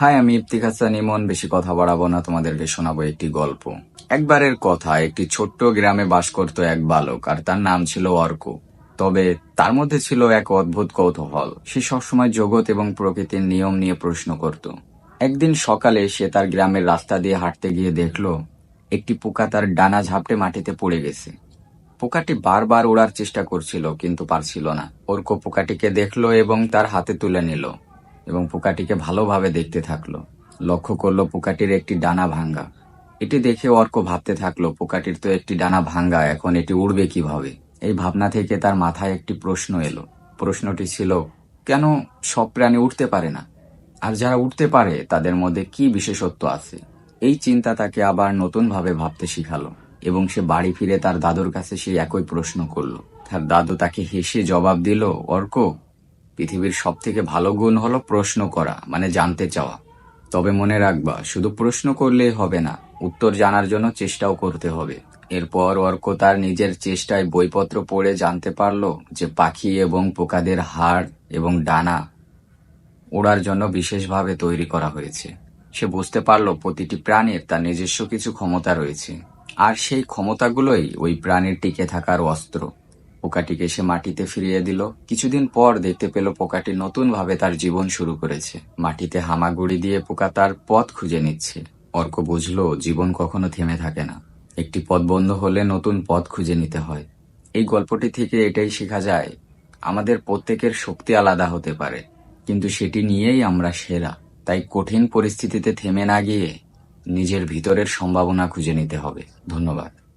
High আমি ইফতিক হাসান ইমন বেশি কথা বাড়াবো না, তোমাদেরকে শোনাবো একটি গল্প। একবারের কথা, একটি ছোট্ট গ্রামে বাস করত এক বালক, আর তার নাম ছিল অর্ক। তবে তার মধ্যে ছিল এক অদ্ভুত কৌতূহল। সে সবসময় জগৎ এবং প্রকৃতির নিয়ম নিয়ে প্রশ্ন করত। একদিন সকালে সে তার গ্রামের রাস্তা দিয়ে হাঁটতে গিয়ে দেখল, একটি পোকা তার ডানা ঝাপটে মাটিতে পড়ে গেছে। পোকাটি বারবার ওড়ার চেষ্টা করছিল, কিন্তু পারছিল না। অর্ক পোকাটিকে দেখল এবং তার হাতে তুলে নিল। এবং পোকাটিকে ভালোভাবে দেখতে থাকল। লক্ষ্য করল পোকাটির একটি ডানা ভাঙ্গা। এটি দেখে অর্ক ভাবতে থাকল, পোকাটির তো একটি ডানা ভাঙ্গা, এখন এটি উড়বে কীভাবে? এই ভাবনা থেকে তার মাথায় একটি প্রশ্ন এলো। প্রশ্নটি ছিল, কেন সব প্রাণী উঠতে পারে না? আর যারা উঠতে পারে, তাদের মধ্যে কি বিশেষত্ব আছে? এই চিন্তা তাকে আবার নতুনভাবে ভাবতে শিখালো, এবং সে বাড়ি ফিরে তার দাদুর কাছে সেই একই প্রশ্ন করল। তার দাদু তাকে হেসে জবাব দিল, অর্ক পৃথিবীর সব থেকে ভালো গুণ হলো প্রশ্ন করা মানে জানতে চাওয়া। তবে মনে রাখবা, শুধু প্রশ্ন করলেই হবে না, উত্তর জানার জন্য চেষ্টাও করতে হবে। এরপর অর্ক তার নিজের চেষ্টায় বইপত্র পড়ে জানতে পারল যে পাখি এবং পোকাদের হাড় এবং ডানা ওড়ার জন্য বিশেষভাবে তৈরি করা হয়েছে। সে বুঝতে পারল প্রতিটি প্রাণীর তার নিজস্ব কিছু ক্ষমতা রয়েছে। আর সেই ক্ষমতাগুলোই ওই প্রাণীর টিকে থাকার অস্ত্র। পোকাটিকে সে মাটিতে ফিরিয়ে দিল। কিছুদিন পর দেখতে পেল পোকাটি নতুনভাবে তার জীবন শুরু করেছে। মাটিতে হামাগুড়ি দিয়ে পোকা তার পথ খুঁজে নিচ্ছে। অর্ক বুঝলো, জীবন কখনো থেমে থাকে না। একটি পথ বন্ধ হলে নতুন পথ খুঁজে নিতে হয়। এই গল্পটি থেকে এটাই শেখা যায়, আমাদের প্রত্যেকের শক্তি আলাদা হতে পারে। কিন্তু সেটি নিয়েই আমরা সেরা। তাই কঠিন পরিস্থিতিতে থেমে না গিয়ে নিজের ভিতরের সম্ভাবনা খুঁজে নিতে হবে। ধন্যবাদ।